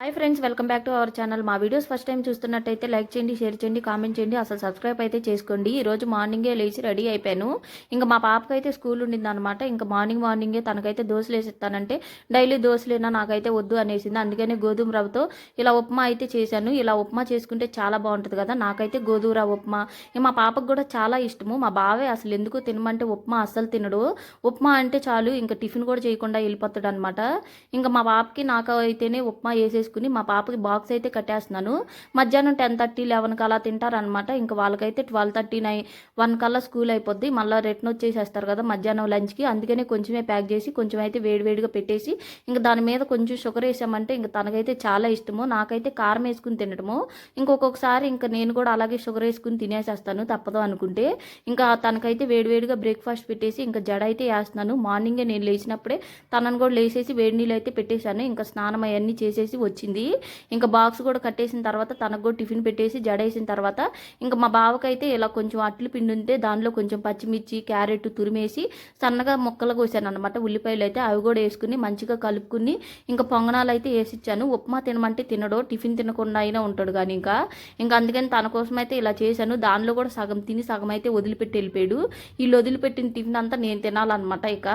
Hi friends welcome back to our channel. మా videos first time చూస్తున్నట్టయితే like చేయండి share చేయండి కామెంట్ చేయండి అసలు సబ్స్క్రైబ్ అయితే చేసుకోండి. ఈ రోజు మార్నింగే లేచి రెడీ అయిపోయాను. ఇంకా మా పాపకైతే అయితే స్కూల్ ఉండింది అనమాట ఇంకా మార్నింగ్ మార్నింగే తనకైతే దోశలు వేసిస్తానంటే డైలీ దోశలేనా నాకైతే వద్దు అనేసింది. అందుకనే గోధుమ రవ్వతో ఇలా ఉప్మా అయితే చేశాను. ఇలా ఉప్మా చేసుకుంటే చాలా బాగుంటుంది కదా నాకైతే గోధుమ రవ్వ ఉప్మా. ఇక మా పాపకు కూడా చాలా ఇష్టము. మా బావే అసలు ఎందుకు తినమంటే ఉప్మా అస్సలు తినడు. ఉప్మా అంటే చాలు ఇంకా టిఫిన్ కూడా చేయకుండా వెళ్ళిపోతాడు అనమాట ఇంకా మా పాపకి నాకు అయితేనే ఉప్మా వేసేసుకుని మా పాపకి బాక్స్ అయితే కట్టేస్తున్నాను. మధ్యాహ్నం టెన్ థర్టీ లెవెన్కి అలా తింటారనమాట ఇంకా వాళ్ళకైతే ట్వెల్వ్ థర్టీ నైన్ వన్ కల్లా స్కూల్ అయిపోద్ది. మళ్ళీ రిటర్న్ వచ్చేసేస్తారు కదా మధ్యాహ్నం లంచ్కి అందుకనే కొంచెమే ప్యాక్ చేసి కొంచెం అయితే వేడివేడిగా పెట్టేసి ఇంకా దాని మీద కొంచెం షుగర్ వేసామంటే ఇంకా తనకైతే చాలా ఇష్టము. నాకైతే కారం వేసుకుని తినడము. ఇంకొకసారి ఇంకా నేను కూడా అలాగే షుగర్ వేసుకుని తినేసేస్తాను తప్పదు అనుకుంటే. ఇంకా తనకైతే వేడివేడిగా బ్రేక్ఫాస్ట్ పెట్టేసి ఇంకా జడ అయితే వేస్తున్నాను. మార్నింగే నేను లేచినప్పుడే తనను కూడా లేచేసి వేడి నీళ్ళు అయితే పెట్టేశాను. ఇంకా స్నానం అవన్నీ చేసేసి వచ్చింది. ఇంకా బాక్స్ కూడా కట్టేసిన తర్వాత తనకు కూడా టిఫిన్ పెట్టేసి జడేసిన తర్వాత ఇంకా మా బావకైతే ఇలా కొంచెం అట్లు పిండి ఉంటే దానిలో కొంచెం పచ్చిమిర్చి క్యారెట్ తురిమేసి సన్నగా ముక్కలు కోసాను అనమాట ఉల్లిపాయలు అయితే అవి కూడా వేసుకుని మంచిగా కలుపుకుని ఇంకా పొంగనాలు అయితే వేసిచ్చాను. ఉప్మా తినమంటే తినడో టిఫిన్ తినకుండా అయినా ఉంటాడు కానీ ఇంకా. ఇంకా అందుకని తన కోసం అయితే ఇలా చేశాను. దానిలో కూడా సగం తిని సగం అయితే వదిలిపెట్టి వెళ్ళిపోయాడు. వీళ్ళు వదిలిపెట్టిన టిఫిన్ అంతా నేను తినాలన్నమాట ఇక.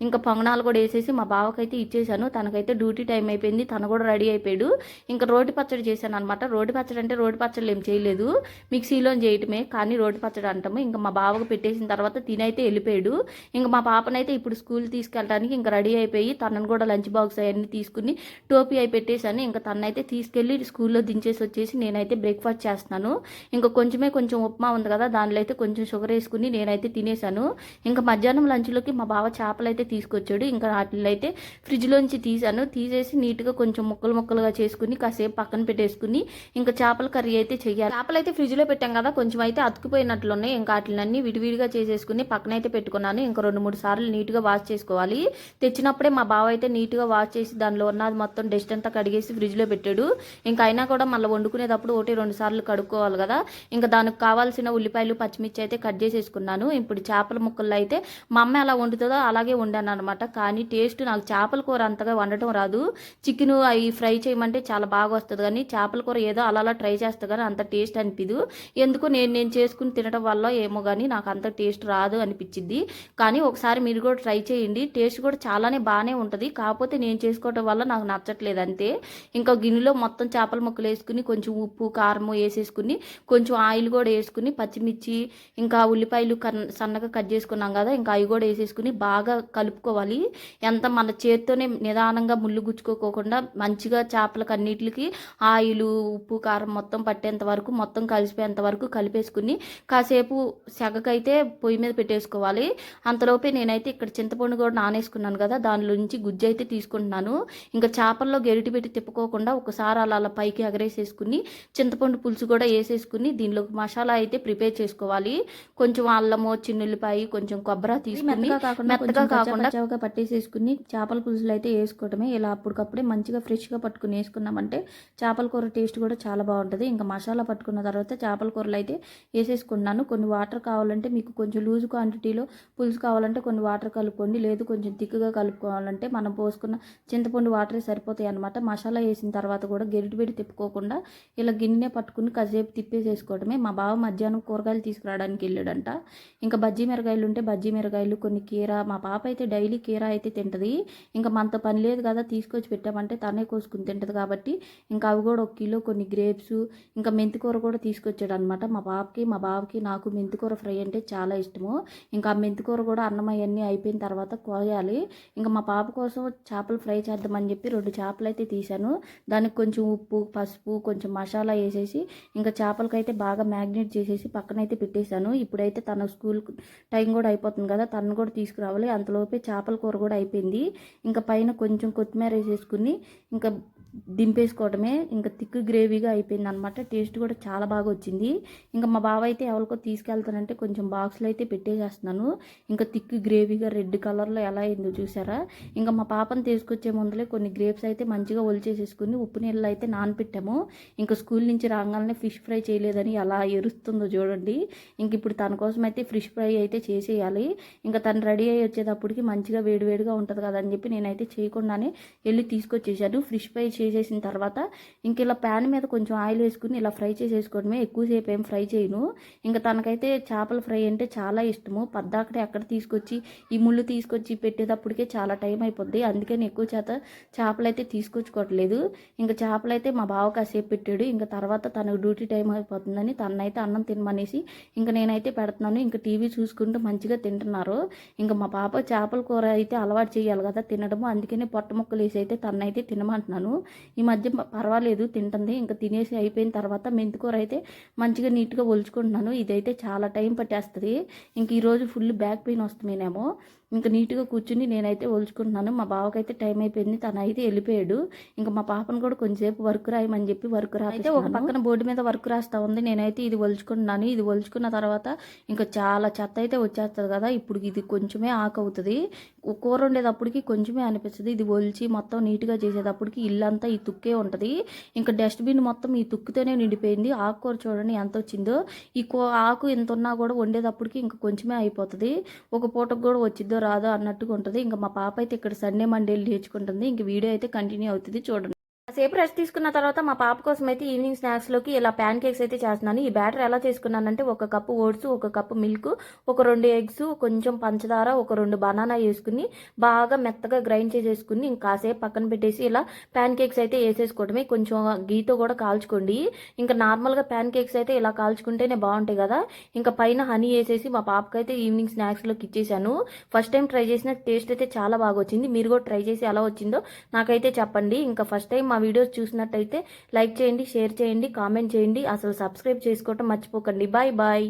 ఇంకా పొంగనాలు కూడా వేసేసి మా బావకైతే ఇచ్చేసాను తనకైతే డ్యూటీ టైం అయిపోయింది. తను కూడా రెడీ అయిపోయాడు. ఇంకా రోటి పచ్చడి చేశాను అనమాట రోటి పచ్చడి అంటే రోటి పచ్చడి ఏం చేయలేదు. మిక్సీలో చేయటమే కానీ రోటి పచ్చడి అంటాము. ఇంకా మా బావకు పెట్టేసిన తర్వాత తినైతే వెళ్ళిపోయాడు. ఇంకా మా పాపనైతే ఇప్పుడు స్కూల్ తీసుకెళ్ళడానికి ఇంకా రెడీ అయిపోయి తనను కూడా లంచ్ బాక్స్ అవన్నీ తీసుకుని టోపీ అయి పెట్టేశాను. ఇంకా తనైతే తీసుకెళ్ళి స్కూల్లో దించేసి వచ్చేసి నేనైతే బ్రేక్ఫాస్ట్ చేస్తున్నాను. ఇంకా కొంచెమే కొంచెం ఉప్మా ఉంది కదా దానిలో అయితే కొంచెం షుగర్ వేసుకుని నేనైతే తినేశాను. ఇంకా మధ్యాహ్నం లంచ్లోకి మా బావ చేపలు అయితే తీసుకొచ్చాడు. ఇంకా వాటిని అయితే ఫ్రిడ్జ్లోంచి తీసాను. తీసేసి నీట్గా కొంచెం ముక్కలు ముక్కలుగా చేసుకుని కాసేపు పక్కన పెట్టేసుకుని ఇంకా చేపల కర్రీ అయితే చేయాలి చేపలు అయితే ఫ్రిడ్జ్లో పెట్టాం కదా కొంచెం అయితే అతుకుపోయినట్లున్నాయి. ఇంకా వాటిని విడివిడిగా చేసేసుకుని పక్కన అయితే పెట్టుకున్నాను. ఇంకా రెండు మూడు సార్లు నీట్గా వాష్ చేసుకోవాలి. తెచ్చినప్పుడే మా బావ అయితే నీట్గా వాష్ చేసి దానిలో ఉన్నది మొత్తం డస్ట్ అంతా కడిగేసి ఫ్రిడ్జ్లో పెట్టాడు. ఇంకా అయినా కూడా మళ్ళీ వండుకునేటప్పుడు ఒకటి రెండు సార్లు కడుక్కోవాలి కదా. ఇంకా దానికి కావాల్సిన ఉల్లిపాయలు పచ్చిమిర్చి అయితే కట్ చేసేసుకున్నాను. ఇప్పుడు చేపల ముక్కల్లో అయితే మా అమ్మ ఎలా వండుతుందో అలాగే వండాను అనమాట కానీ టేస్ట్ నాకు చేపల కూర అంతగా వండటం రాదు. చికెన్ అవి ఫ్రై చేయమంటే చాలా బాగా వస్తుంది. కానీ చేపల కూర ఏదో అలా అలా ట్రై చేస్తా కానీ అంత టేస్ట్ అనిపిదు. ఎందుకు నేను నేను చేసుకుని తినడం వల్ల ఏమో కానీ నాకు అంత టేస్ట్ రాదు అనిపించింది కానీ ఒకసారి మీరు కూడా ట్రై చేయండి. టేస్ట్ కూడా చాలానే బాగానే ఉంటుంది. కాకపోతే నేను చేసుకోవటం వల్ల నాకు నచ్చట్లేదు అంతే. ఇంకా గిన్నెలో మొత్తం చేపల ముక్కలు వేసుకుని కొంచెం ఉప్పు కారం వేసేసుకుని కొంచెం ఆయిల్ కూడా వేసుకుని పచ్చిమిర్చి ఇంకా ఉల్లిపాయలు కన్- సన్నగా కట్ చేసుకున్నాం కదా ఇంకా అవి కూడా వేసేసుకుని బాగా కలుపుకోవాలి. ఎంత మన చేత్తోనే నిదానంగా ముళ్ళు గుచ్చుకోకుండా మంచిగా చేపలకు అన్నిటికి ఆయిల్ ఉప్పు కారం మొత్తం పట్టేంత వరకు మొత్తం కలిసిపోయేంత వరకు కలిపేసుకుని కాసేపు సెగకైతే పొయ్యి మీద పెట్టేసుకోవాలి. అంతలోపే నేనైతే ఇక్కడ చింతపండు కూడా నానేసుకున్నాను కదా దానిలో నుంచి గుజ్జు అయితే తీసుకుంటున్నాను. ఇంకా చేపల్లో గెరిటి పెట్టి తిప్పుకోకుండా ఒకసారి అలా అలా పైకి ఎగరేసేసుకుని చింతపండు పులుసు కూడా వేసేసుకుని దీనిలోకి మసాలా అయితే ప్రిపేర్ చేసుకోవాలి. కొంచెం అల్లము చిన్నుల్లిపాయ కొంచెం కొబ్బరి తీసుకుని మెత్తగా కాకుండా మెత్తగా కొంచెం పట్టేసేసుకుని చేపల పులుసులు అయితే వేసుకోవటమే. ఇలా అప్పటికప్పుడే మంచిగా ఫ్రెష్గా పట్టుకుని వేసుకున్నామంటే చేపల కూర టేస్ట్ కూడా చాలా బాగుంటుంది. ఇంకా మసాలా పట్టుకున్న తర్వాత చేపల కూరలు అయితే వేసేసుకున్నాను. కొన్ని వాటర్ కావాలంటే మీకు కొంచెం లూజ్ క్వాంటిటీలో పులుసు కావాలంటే కొన్ని వాటర్ కలుపుకోండి. లేదు కొంచెం థిక్గా కలుపుకోవాలంటే మనం పోసుకున్న చింతపండు వాటరే సరిపోతాయి అనమాట మసాలా వేసిన తర్వాత కూడా గెరిటి పెట్టి తిప్పుకోకుండా ఇలా గిన్నె పట్టుకుని కాసేపు తిప్పేసేసుకోవడమే మా బావ మధ్యాహ్నం కూరగాయలు తీసుకురావడానికి వెళ్ళాడంట. ఇంకా బజ్జీ మిరగాయలు ఉంటే బజ్జీ మిరగాయలు కొన్ని కీర మా పాప అయితే డైలీ కీర అయితే తింటది. ఇంకా మనతో పని లేదు కదా తీసుకొచ్చి పెట్టామంటే తనే కోసుకుని తింటది కాబట్టి ఇంకా అవి కూడా ఒక కిలో కొన్ని గ్రేప్స్ ఇంకా మెంతికూర కూడా తీసుకొచ్చాడు అనమాట మా పాపకి మా బాబుకి నాకు మెంతికూర ఫ్రై అంటే చాలా ఇష్టము. ఇంకా ఆ మెంతికూర కూడా అన్నం అవన్నీ అయిపోయిన తర్వాత కోయాలి. ఇంకా మా పాప కోసం చేపలు ఫ్రై చేద్దామని చెప్పి రెండు చేపలు అయితే తీశాను. దానికి కొంచెం ఉప్పు పసుపు కొంచెం మసాలా వేసేసి ఇంకా చేపలకైతే బాగా మ్యాగ్నేట్ చేసేసి పక్కనైతే పెట్టేశాను. ఇప్పుడైతే తన స్కూల్ టైం కూడా అయిపోతుంది కదా తను కూడా తీసుకురావాలి. అంతలోపు చేపల కూర కూడా అయిపోయింది. ఇంకా పైన కొంచెం కొత్తిమీర వేసేసుకుని ఇంకా దింపేసుకోవడమే ఇంకా థిక్ గ్రేవీగా అయిపోయింది అనమాట టేస్ట్ కూడా చాలా బాగా వచ్చింది. ఇంకా మా బావ అయితే ఎవరికో తీసుకెళ్తానంటే కొంచెం బాక్స్లో అయితే పెట్టేసేస్తున్నాను. ఇంకా థిక్ గ్రేవీగా రెడ్ కలర్లో ఎలా అయిందో చూసారా? ఇంకా మా పాపను తీసుకొచ్చే ముందులే కొన్ని గ్రేప్స్ అయితే మంచిగా ఒలిచేసేసుకుని ఉప్పు నీళ్ళు అయితే నానపెట్టాము. ఇంకా స్కూల్ నుంచి రాగానే ఫిష్ ఫ్రై చేయలేదని ఎలా ఎరుస్తుందో చూడండి. ఇంక ఇప్పుడు తన కోసం అయితే ఫిష్ ఫ్రై అయితే చేసేయాలి. ఇంకా తను రెడీ అయ్యి వచ్చేటప్పటికి మంచిగా వేడివేడిగా ఉంటుంది కదా అని చెప్పి నేనైతే చేయకుండానే వెళ్ళి తీసుకొచ్చేసాను. ఫిష్ ఫ్రై చే చేసేసిన తర్వాత ఇంక ఇలా ప్యాన్ మీద కొంచెం ఆయిల్ వేసుకుని ఇలా ఫ్రై చేసేసుకోవడమే. ఎక్కువసేపు ఏం ఫ్రై చేయను. ఇంకా తనకైతే చేపల ఫ్రై అంటే చాలా ఇష్టము. పద్దాకడే అక్కడ తీసుకొచ్చి ఈ ముళ్ళు తీసుకొచ్చి పెట్టేటప్పటికే చాలా టైం అయిపోద్ది. అందుకని ఎక్కువ చేత చేపలు అయితే తీసుకొచ్చుకోవట్లేదు. ఇంకా చేపలు అయితే మా బావ కాసేపు పెట్టాడు. ఇంకా తర్వాత తనకు డ్యూటీ టైం అయిపోతుందని తనైతే అన్నం తినమనేసి ఇంకా నేనైతే పెడుతున్నాను. ఇంకా టీవీ చూసుకుంటూ మంచిగా తింటున్నారు. ఇంకా మా పాప చేపల కూర అయితే అలవాటు చేయాలి కదా తినడము. అందుకనే పొట్ట ముక్కలు వేసి అయితే తనైతే తినమంటున్నాను. ఈ మధ్య పర్వాలేదు తింటుంది. ఇంకా తినేసి అయిపోయిన తర్వాత మెంతికూర అయితే మంచిగా నీట్గా ఒలుచుకుంటున్నాను. ఇదైతే చాలా టైం పట్టేస్తుంది. ఇంక ఈరోజు ఫుల్ బ్యాక్ పెయిన్ వస్తుందేమో ఇంకా నీట్గా కూర్చుని నేనైతే ఒలుచుకుంటున్నాను. మా బావకైతే టైం అయిపోయింది. తను అయితే వెళ్ళిపోయాడు. ఇంకా మా పాపను కూడా కొంచెంసేపు వర్క్ రాయమని చెప్పి వర్క్ రాయితే ఒక పక్కన బోర్డు మీద వర్క్ రాస్తా ఉంది. నేనైతే ఇది ఒలుచుకుంటున్నాను. ఇది ఒలుచుకున్న తర్వాత ఇంకా చాలా చెత్త అయితే వచ్చేస్తుంది కదా. ఇప్పుడు ఇది కొంచెమే ఆకు అవుతుంది కూర వండేటప్పటికి కొంచెమే అనిపిస్తుంది. ఇది ఒలిచి మొత్తం నీట్గా చేసేటప్పటికి ఇల్లంతా ఈ తుక్కే ఉంటుంది. ఇంకా డస్ట్బిన్ మొత్తం ఈ తుక్కుతోనే నిండిపోయింది. ఆకుకూర చూడండి ఎంత వచ్చిందో. ఈ కూ ఆకు ఎంత ఉన్నా కూడా వండేటప్పటికి ఇంకా కొంచెమే అయిపోతుంది. ఒక పూటకు కూడా వచ్చిద్దో రాదో అన్నట్టుగా ఉంటుంది. ఇంకా మా పాప అయితే ఇక్కడ సండే మండేలు నేర్చుకుంటుంది ఇంక వీడియో అయితే కంటిన్యూ అవుతుంది చూడండి. సేపు రెస్ట్ తీసుకున్న తర్వాత మా పాప కోసం అయితే ఈవినింగ్ స్నాక్స్లోకి ఇలా ప్యాన్ కేక్స్ అయితే చేస్తున్నాను. ఈ బ్యాటర్ ఎలా చేసుకున్నానంటే ఒక కప్పు ఓట్స్ ఒక కప్పు మిల్క్ ఒక రెండు ఎగ్స్ కొంచెం పంచదార ఒక రెండు బనానా వేసుకుని బాగా మెత్తగా గ్రైండ్ చేసేసుకుని ఇంకా కాసేపు పక్కన పెట్టేసి ఇలా ప్యాన్ కేక్స్ అయితే వేసేసుకోవడమే. కొంచెం గీతో కూడా కాల్చుకోండి. ఇంకా నార్మల్గా ప్యాన్ కేక్స్ అయితే ఇలా కాల్చుకుంటేనే బాగుంటాయి కదా. ఇంకా పైన హనీ వేసేసి మా పాపకి అయితే ఈవినింగ్ స్నాక్స్లోకి ఇచ్చేసాను ఫస్ట్ టైం ట్రై చేసిన టేస్ట్ అయితే చాలా బాగా వచ్చింది. మీరు కూడా ట్రై చేసి ఎలా వచ్చిందో నాకైతే చెప్పండి. ఇంకా ఫస్ట్ టైం మా వీడియోస్ చూసినట్టయితే లైక్ చేయండి షేర్ చేయండి కామెంట్ చేయండి. అసలు సబ్స్క్రైబ్ చేసుకోవటం మర్చిపోకండి. Bye bye.